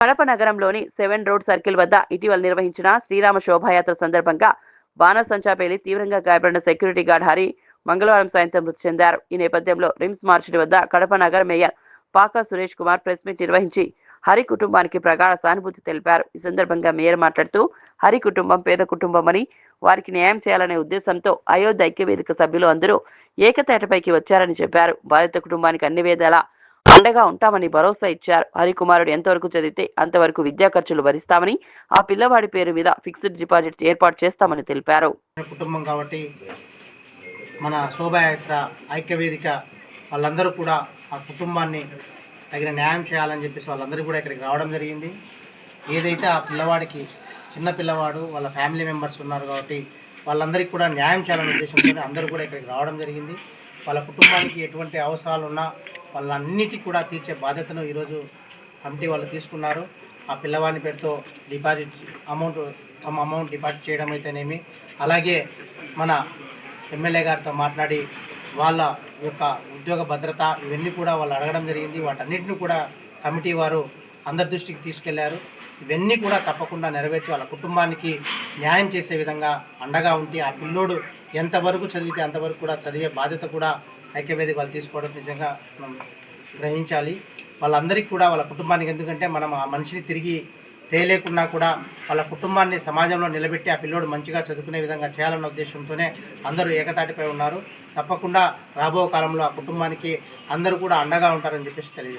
కడప నగరంలోని seven road circle వద్ద ఇటీవల నిర్వహించిన శ్రీరామ శోభాయాత్ర సందర్భంగా బాణసంచా పేలి తీవ్రంగా గాయపడిన సెక్యూరిటీ గార్డ్ హరి మంగళవారం సాయంత్రం మృతి చెందారు. ఈ నేపథ్యంలో రిమ్స్ మార్చిడి వద్ద కడప నగర mayor Paka Suresh Kumar press meet నిర్వహించి హరి కుటుంబానికి ప్రగాఢ సానుభూతి తెలిపారు. ఈ సందర్భంగా మేయర్ మాట్లాడుతూ హరి కుటుంబం పేద కుటుంబమని వారికి న్యాయం చేయాలనే ఉద్దేశంతో అయోధ్య ఐక్యవేదిక సభ్యులు అందరూ ఏకతాటిపైకి వచ్చారని చెప్పారు. బాధిత కుటుంబానికి అన్ని వేదాలా అండగా ఉంటామని భరోసా ఇచ్చారు. హరికుమారుడు ఎంతవరకు చదివితే అంతవరకు విద్యా ఖర్చులు భరిస్తామని ఆ పిల్లవాడి పేరు మీద ఫిక్స్డ్ డిపాజిట్ ఏర్పాటు చేస్తామని తెలిపారు. మన కుటుంబం కాబట్టి మన శోభాయాత్ర ఐక్యవేదిక వాళ్ళందరూ కూడా ఆ కుటుంబాన్ని తగిన న్యాయం చేయాలని చెప్పేసి వాళ్ళందరూ కూడా ఇక్కడికి రావడం జరిగింది. ఏదైతే ఆ పిల్లవాడికి చిన్న పిల్లవాడు వాళ్ళ ఫ్యామిలీ మెంబర్స్ ఉన్నారు కాబట్టి వాళ్ళందరికీ కూడా న్యాయం చేయాలనే ఉద్దేశంతో అందరూ కూడా ఇక్కడికి రావడం జరిగింది. వాళ్ళ కుటుంబానికి ఎటువంటి అవసరాలు ఉన్నా వాళ్ళన్నిటికీ కూడా తీర్చే బాధ్యతను ఈరోజు కమిటీ వాళ్ళు తీసుకున్నారు. ఆ పిల్లవాని పేరుతో డిపాజిట్ అమౌంట్ తమ అమౌంట్ డిపాజిట్ చేయడం అయితేనేమి. అలాగే మన ఎమ్మెల్యే గారితో మాట్లాడి వాళ్ళ యొక్క ఉద్యోగ భద్రత ఇవన్నీ కూడా వాళ్ళు అడగడం జరిగింది. వాటన్నిటిని కూడా కమిటీ వారు అందరి దృష్టికి తీసుకెళ్ళారు. ఇవన్నీ కూడా తప్పకుండా నెరవేర్చి వాళ్ళ కుటుంబానికి న్యాయం చేసే విధంగా అండగా ఉండి ఆ పిల్లోడు ఎంతవరకు చదివితే అంతవరకు కూడా చదివే బాధ్యత కూడా ఐక్యవేదిక వాళ్ళు తీసుకోవడం నిజంగా మనం గ్రహించాలి. వాళ్ళందరికీ కూడా వాళ్ళ కుటుంబానికి ఎందుకంటే మనం ఆ మనిషిని తిరిగి తేలేకున్నా కూడా వాళ్ళ కుటుంబాన్ని సమాజంలో నిలబెట్టి ఆ పిల్లోడు మంచిగా చదువుకునే విధంగా చేయాలన్న ఉద్దేశంతోనే అందరూ ఏకతాటిపై ఉన్నారు. తప్పకుండా రాబో కాలంలో ఆ కుటుంబానికి అందరూ కూడా అండగా ఉంటారని చెప్పేసి తెలియజేస్తారు